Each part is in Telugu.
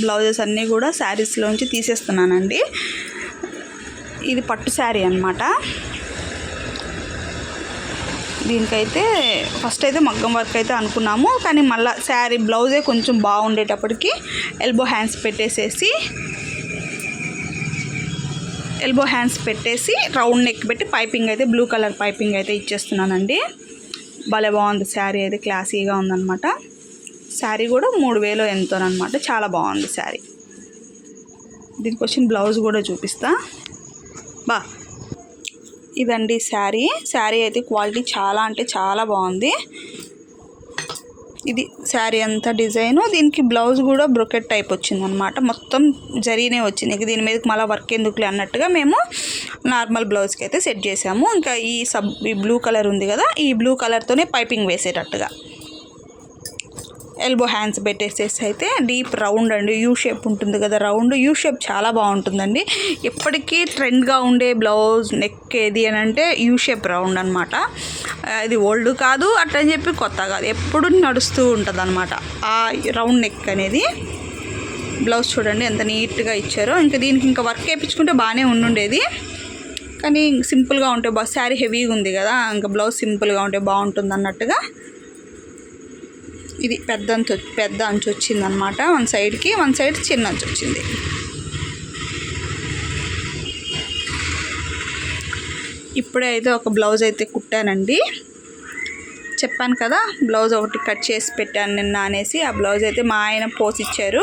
బ్లౌజెస్ అన్నీ కూడా శారీస్లోంచి తీసేస్తున్నానండి. ఇది పట్టు శారీ అనమాట దీనికైతే ఫస్ట్ అయితే మగ్గం వర్క్ అయితే అనుకున్నాము. కానీ మళ్ళీ శారీ బ్లౌజే కొంచెం బాగుండేటప్పటికి ఎల్బో హ్యాండ్స్ పెట్టేసేసి ఎల్బో హ్యాండ్స్ పెట్టేసి రౌండ్ నెక్ పెట్టి పైపింగ్ అయితే బ్లూ కలర్ పైపింగ్ అయితే ఇచ్చేస్తున్నానండి. భలే బాగుంది శారీ అయితే క్లాసీగా ఉందన్నమాట. శారీ కూడా మూడు వేలు ఎంతోనమాట చాలా బాగుంది శారీ. దీనికి వచ్చిన బ్లౌజ్ కూడా చూపిస్తా. బా. ఇదండి శారీ. శారీ అయితే క్వాలిటీ చాలా అంటే చాలా బాగుంది. ఇది శారీ అంతా డిజైను. దీనికి బ్లౌజ్ కూడా బ్రొకెట్ టైప్ వచ్చిందనమాట మొత్తం జరీనే వచ్చింది. ఇక దీని మీదకి మళ్ళీ వర్క్ ఎందుకులే అన్నట్టుగా మేము నార్మల్ బ్లౌజ్కి అయితే సెట్ చేసాము. ఇంకా ఈ సబ్ ఈ బ్లూ కలర్ ఉంది కదా ఈ బ్లూ కలర్తోనే పైపింగ్ వేసేటట్టుగా. ఎల్బో హ్యాండ్స్ పెట్టేసేసి అయితే డీప్ రౌండ్ అండి. యూ షేప్ ఉంటుంది కదా రౌండ్ యూ షేప్ చాలా బాగుంటుందండి. ఎప్పటికీ ట్రెండ్గా ఉండే బ్లౌజ్ నెక్ ఏది అని అంటే యూ షేప్ రౌండ్ అనమాట ఇది ఓల్డ్ కాదు అట్లని చెప్పి కొత్త కాదు. ఎప్పుడు నడుస్తూ ఉంటుంది అనమాట ఆ రౌండ్ నెక్ అనేది బ్లౌజ్ చూడండి ఎంత నీట్గా ఇచ్చారో. ఇంకా దీనికి ఇంకా వర్క్ వేయించుకుంటే బాగానే ఉండుండేది. కానీ సింపుల్గా ఉంటే బా శారీ హెవీగా ఉంది కదా ఇంకా బ్లౌజ్ సింపుల్గా ఉంటే బాగుంటుంది అన్నట్టుగా ఇది పెద్ద అంచు పెద్ద అంచు వచ్చిందనమాట వన్ సైడ్కి వన్ సైడ్ చిన్న అంచు వచ్చింది. ఇప్పుడే అయితే ఒక బ్లౌజ్ అయితే కుట్టానండి. చెప్పాను కదా బ్లౌజ్ ఒకటి కట్ చేసి పెట్టాను నిన్న అనేసి ఆ బ్లౌజ్ అయితే మా ఆయన పోసిచ్చారు.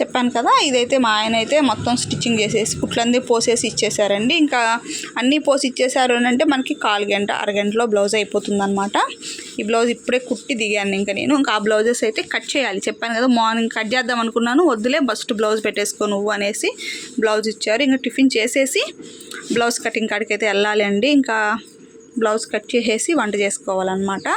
చెప్పాను కదా ఇదైతే మా ఆయన అయితే మొత్తం స్టిచ్చింగ్ చేసేసి కుట్లంది పోసేసి ఇచ్చేసారండి. ఇంకా అన్నీ పోసి ఇచ్చేసారు అని అంటే మనకి కాలు గంట అరగంటలో బ్లౌజ్ అయిపోతుంది అనమాట ఈ బ్లౌజ్ ఇప్పుడే కుట్టి దిగాను ఇంకా నేను. ఇంకా ఆ బ్లౌజెస్ అయితే కట్ చేయాలి. చెప్పాను కదా మార్నింగ్ కట్ చేద్దాం అనుకున్నాను వద్దులే ఫస్ట్ బ్లౌజ్ పెట్టేసుకో నువ్వు అనేసి బ్లౌజ్ ఇచ్చారు. ఇంకా టిఫిన్ చేసేసి బ్లౌజ్ కటింగ్ కాడికి అయితే వెళ్ళాలి అండి ఇంకా బ్లౌజ్ కట్ చేసేసి వంట చేసుకోవాలన్నమాట.